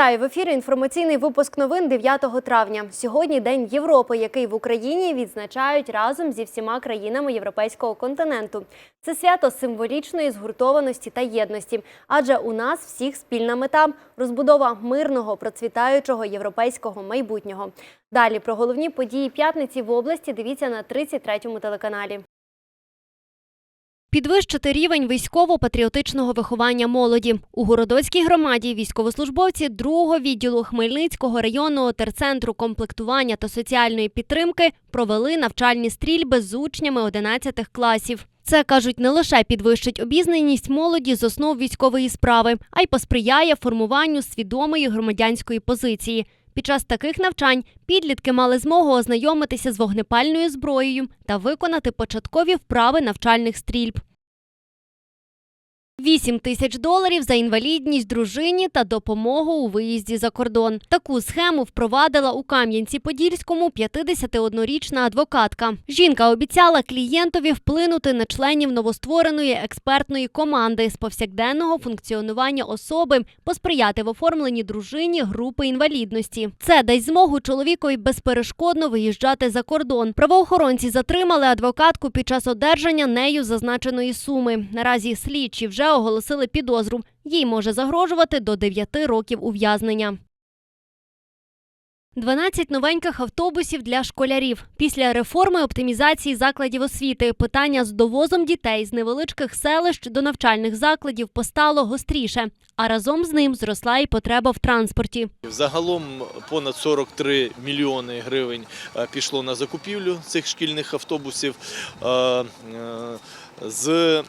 Вітаю в ефірі. Інформаційний випуск новин 9 травня. Сьогодні День Європи, який в Україні відзначають разом зі всіма країнами європейського континенту. Це свято символічної згуртованості та єдності, адже у нас всіх спільна мета розбудова мирного, процвітаючого європейського майбутнього. Далі про головні події п'ятниці в області дивіться на 33-му телеканалі. Підвищити рівень військово-патріотичного виховання молоді у Городоцькій громаді. Військовослужбовці другого відділу Хмельницького районного терцентру комплектування та соціальної підтримки провели навчальні стрільби з учнями 11 класів. Це кажуть не лише підвищить обізнаність молоді з основ військової справи, а й посприяє формуванню свідомої громадянської позиції. Під час таких навчань підлітки мали змогу ознайомитися з вогнепальною зброєю та виконати початкові вправи навчальних стрільб. 8 тисяч доларів за інвалідність дружині та допомогу у виїзді за кордон. Таку схему впровадила у Кам'янці-Подільському 51-річна адвокатка. Жінка обіцяла клієнтові вплинути на членів новоствореної експертної команди з повсякденного функціонування особи, посприяти в оформленні дружині групи інвалідності. Це дасть змогу чоловікові безперешкодно виїжджати за кордон. Правоохоронці затримали адвокатку під час одержання нею зазначеної суми. Наразі слідчі вже оголосили підозру. Їй може загрожувати до 9 років ув'язнення. 12 новеньких автобусів для школярів. Після реформи оптимізації закладів освіти питання з довозом дітей з невеличких селищ до навчальних закладів постало гостріше, а разом з ним зросла і потреба в транспорті. Загалом понад 43 мільйони гривень е, пішло на закупівлю цих шкільних автобусів. Е, е, З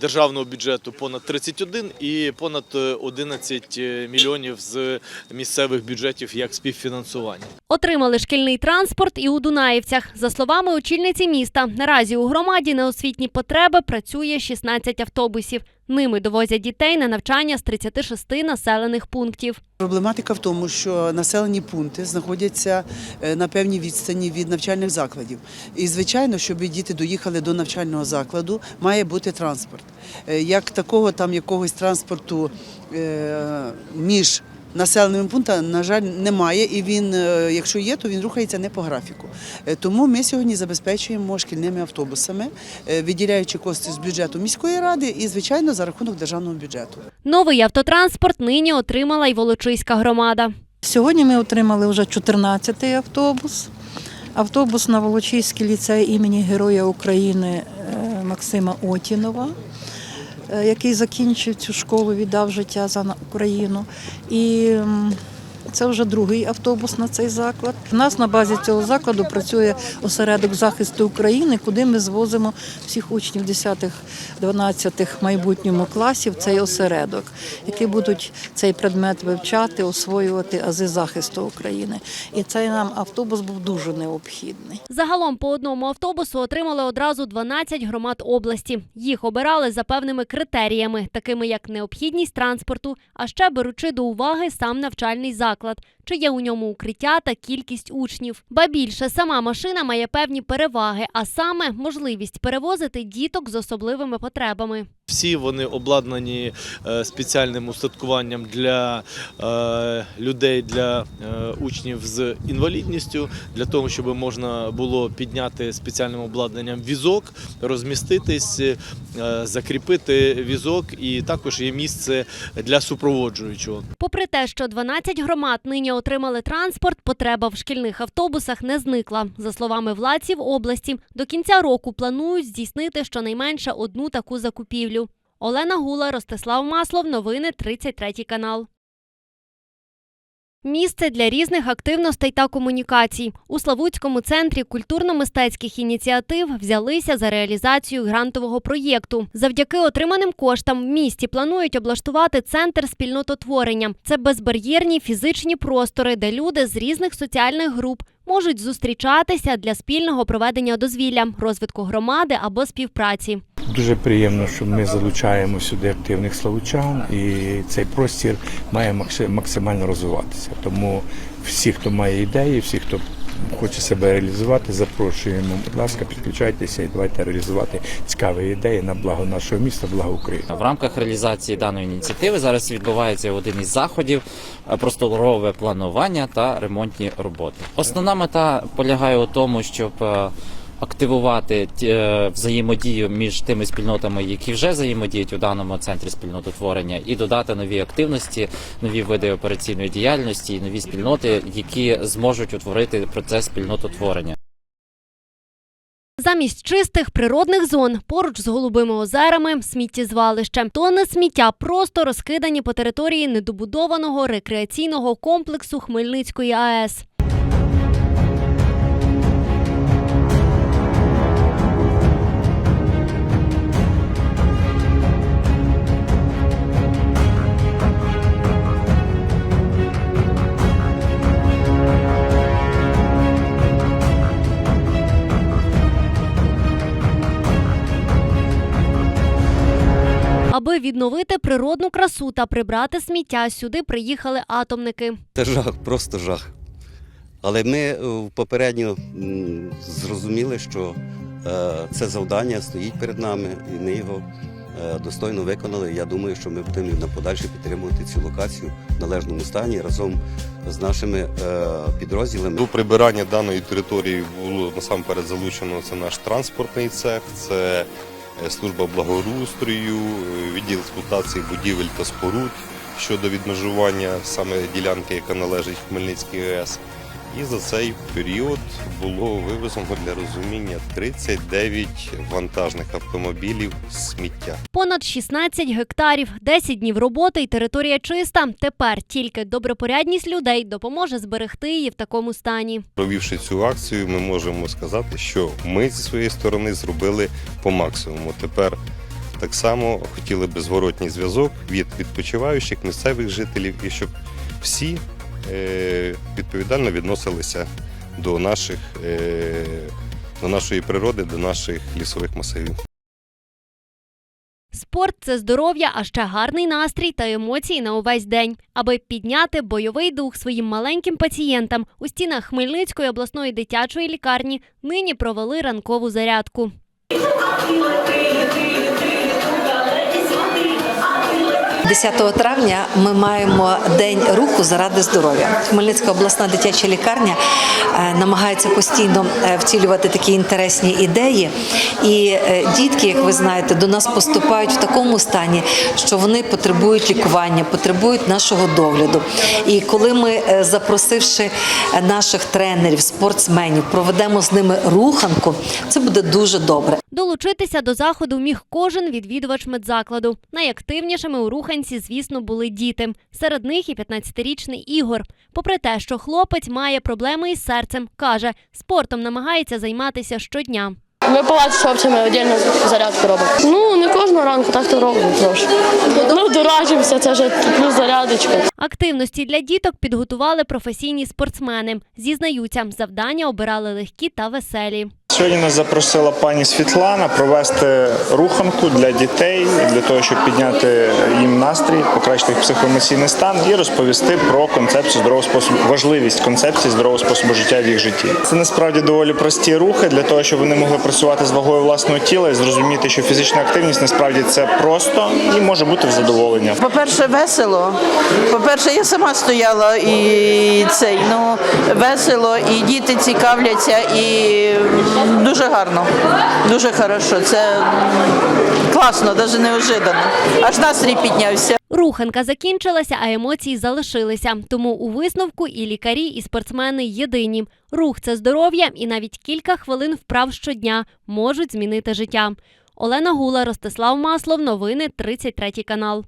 державного бюджету понад 31 і понад 11 мільйонів з місцевих бюджетів як співфінансування. Отримали шкільний транспорт і у Дунаївцях. За словами очільниці міста, наразі у громаді на освітні потреби працює 16 автобусів. Ними довозять дітей на навчання з 36 населених пунктів. Проблематика в тому, що населені пункти знаходяться е, на певній відстані від навчальних закладів. І, звичайно, щоб діти доїхали до навчального закладу, має бути транспорт. Е, Як такого там якогось транспорту е, між населеними пунктами, на жаль, немає. І він, е, якщо є, то він рухається не по графіку. Е, Тому ми сьогодні забезпечуємо шкільними автобусами, е, виділяючи кошти з бюджету міської ради і, звичайно, за рахунок державного бюджету. Новий автотранспорт нині отримала й Волочиська громада. Сьогодні ми отримали вже 14-й автобус. Автобус на Волочиський ліцей імені Героя України Максима Отінова, який закінчив цю школу, віддав життя за Україну. І це вже другий автобус на цей заклад. У нас на базі цього закладу працює осередок захисту України, куди ми звозимо всіх учнів 10-12 майбутньому класів цей осередок, які будуть цей предмет вивчати, освоювати ази захисту України. І цей нам автобус був дуже необхідний. Загалом по одному автобусу отримали одразу 12 громад області. Їх обирали за певними критеріями, такими як необхідність транспорту, а ще беручи до уваги сам навчальний заклад, заклад чи є у ньому укриття та кількість учнів. Ба більше сама машина має певні переваги, а саме можливість перевозити діток з особливими потребами. Всі вони обладнані е, спеціальним устаткуванням для е, людей, для е, учнів з інвалідністю, для того, щоб можна було підняти спеціальним обладнанням візок, розміститись, закріпити візок, і також є місце для супроводжуючого. Попри те, що 12 громад нині отримали транспорт, потреба в шкільних автобусах не зникла. За словами владців області, до кінця року планують здійснити щонайменше одну таку закупівлю. Олена Гула, Ростислав Маслов. Новини 33 канал. Місце для різних активностей та комунікацій у Славутському центрі культурно-мистецьких ініціатив взялися за реалізацію грантового проєкту. Завдяки отриманим коштам в місті планують облаштувати центр спільнототворення. Це безбар'єрні фізичні простори, де люди з різних соціальних груп можуть зустрічатися для спільного проведення дозвілля, розвитку громади або співпраці. Дуже приємно, що ми залучаємо сюди активних славучан, і цей простір має максимально розвиватися. Тому всі, хто має ідеї, всі, хто хоче себе реалізувати, запрошуємо. Будь ласка, підключайтеся і давайте реалізувати цікаві ідеї на благо нашого міста, благо України. В рамках реалізації даної ініціативи зараз відбувається один із заходів просторове планування та ремонтні роботи. Основна мета полягає у тому, щоб е, активувати е, взаємодію між тими спільнотами, які вже взаємодіють у даному центрі спільнототворення, і додати нові активності, нові види операційної діяльності і нові спільноти, які зможуть утворити процес спільнототворення. Замість чистих природних зон поруч з голубими озерами сміттєзвалище. Тони сміття просто розкидані по території недобудованого рекреаційного комплексу Хмельницької АЕС. Аби відновити природну красу та прибрати сміття, сюди приїхали атомники. Це жах, просто жах. Але ми е, попередньо зрозуміли, що е, це завдання стоїть перед нами, і ми його е, достойно виконали. Я думаю, що ми будемо на подальше підтримувати цю локацію в належному стані разом з нашими підрозділами. До прибирання даної території було насамперед залучено це наш транспортний цех, це служба благоустрою, е, відділ експлуатації будівель та споруд щодо відмежування саме ділянки, яка належить Хмельницькій АЕС. І за цей період було вивезено для розуміння 39 вантажних автомобілів сміття. Понад 16 гектарів, 10 днів роботи і територія чиста. Тепер тільки добропорядність людей допоможе зберегти її в такому стані. Провівши цю акцію, ми можемо сказати, що ми зі своєї сторони зробили по максимуму. Тепер так само хотіли би зворотній зв'язок від відпочиваючих місцевих жителів і щоб всі відповідально відносилися до наших е, до нашої природи, до наших лісових масивів. Спорт це здоров'я, а ще гарний настрій та емоції на увесь день. Аби підняти бойовий дух своїм маленьким пацієнтам у стінах Хмельницької обласної дитячої лікарні нині провели ранкову зарядку. – 10 травня ми маємо день руху заради здоров'я. Хмельницька обласна дитяча лікарня е, намагається постійно е, втілювати такі інтересні ідеї. І е, дітки, як ви знаєте, до нас поступають в такому стані, що вони потребують лікування, потребують нашого догляду. І коли ми, запросивши наших тренерів, спортсменів, проведемо з ними руханку, це буде дуже добре. Долучитися до заходу міг кожен відвідувач медзакладу. Найактивнішими у руханці, звісно, були діти. Серед них і 15-річний Ігор. Попри те, що хлопець має проблеми із серцем, каже, спортом намагається займатися щодня. Ми палаці з хлопцями віддільно зарядку робимо. Ну, не кожного ранку, так то робимо трошки. Ну, дорачимося, це вже плюс зарядочка. Активності для діток підготували професійні спортсмени. Зізнаються, завдання обирали легкі та веселі. Сьогодні нас запросила пані Світлана провести руханку для дітей для того, щоб підняти їм настрій, покращити їх психоемоційний стан і розповісти про концепцію здорового способу, важливість концепції здорового способу життя в їх житті. Це насправді доволі прості рухи для того, щоб вони могли працювати з вагою власного тіла і зрозуміти, що фізична активність насправді це просто і може бути в задоволення. По-перше, весело. По-перше, я сама стояла і цей, ну, весело, і діти цікавляться, і дуже гарно, дуже хорошо. Це класно, навіть неожиданно. Аж настрій піднявся. Руханка закінчилася, а емоції залишилися. Тому у висновку і лікарі, і спортсмени єдині. Рух це здоров'я, і навіть кілька хвилин вправ щодня можуть змінити життя. Олена Гула, Ростислав Маслов. Новини 33 канал.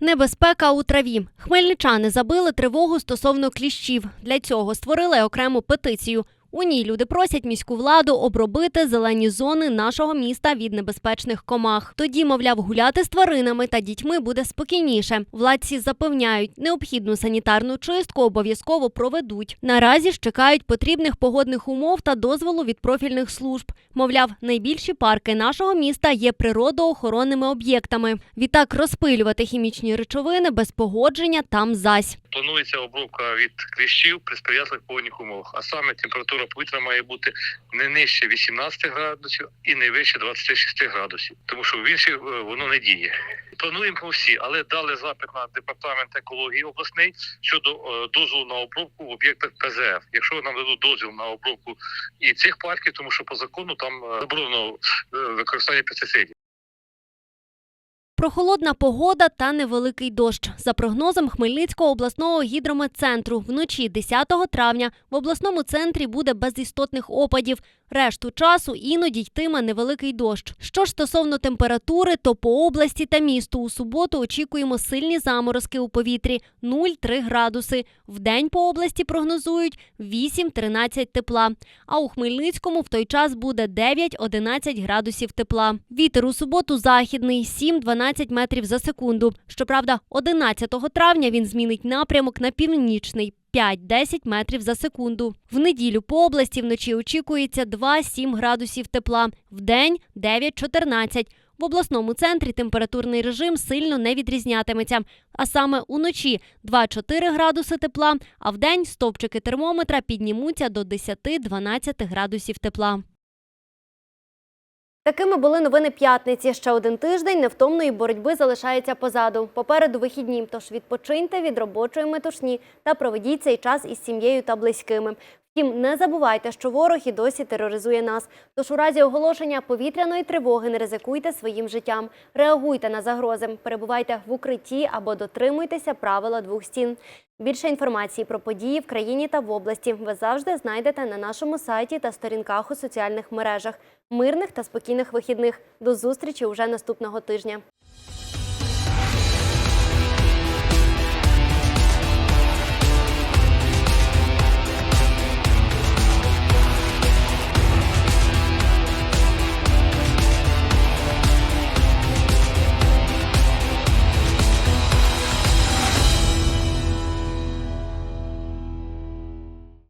Небезпека у траві. Хмельничани забили тривогу стосовно кліщів. Для цього створили окрему петицію. У ній люди просять міську владу обробити зелені зони нашого міста від небезпечних комах. Тоді, мовляв, гуляти з тваринами та дітьми буде спокійніше. Владці запевняють, необхідну санітарну чистку обов'язково проведуть. Наразі ж чекають потрібних погодних умов та дозволу від профільних служб. Мовляв, найбільші парки нашого міста є природоохоронними об'єктами. Відтак розпилювати хімічні речовини без погодження там зась. Планується обробка від кліщів при сприятливих погодних умовах. А саме температура повітря має бути не нижче 18 градусів і не вище 26 градусів, тому що в інші е, воно не діє. Плануємо всі, але дали запит на департамент екології обласний щодо е, дозволу на обробку в об'єктах ПЗФ. Якщо нам дадуть дозвіл на обробку і цих парків, тому що по закону там е, заборонено використання пестицидів. Прохолодна погода та невеликий дощ. За прогнозом Хмельницького обласного гідрометцентру, вночі 10 травня в обласному центрі буде без істотних опадів. Решту часу іноді йтиме невеликий дощ. Що ж стосовно температури, то по області та місту у суботу очікуємо сильні заморозки у повітрі 0,3 градуси. Вдень по області прогнозують 8-13 тепла. А у Хмельницькому в той час буде 9-11 градусів тепла. Вітер у суботу західний 7-12 метрів за секунду. Щоправда, 11 травня він змінить напрямок на північний. 5-10 метрів за секунду. В неділю по області вночі очікується 2-7 градусів тепла, вдень 9-14. В обласному центрі температурний режим сильно не відрізнятиметься. А саме уночі 2-4 градуси тепла, а вдень стовпчики термометра піднімуться до 10-12 градусів тепла. Такими були новини п'ятниці. Ще один тиждень невтомної боротьби залишається позаду. Попереду вихідні, тож відпочиньте від робочої метушні та проведіть цей час із сім'єю та близькими. Втім, не забувайте, що ворог і досі тероризує нас. Тож у разі оголошення повітряної тривоги не ризикуйте своїм життям. Реагуйте на загрози, перебувайте в укритті або дотримуйтеся правила двох стін. Більше інформації про події в країні та в області ви завжди знайдете на нашому сайті та сторінках у соціальних мережах. Мирних та спокійних вихідних. До зустрічі уже наступного тижня.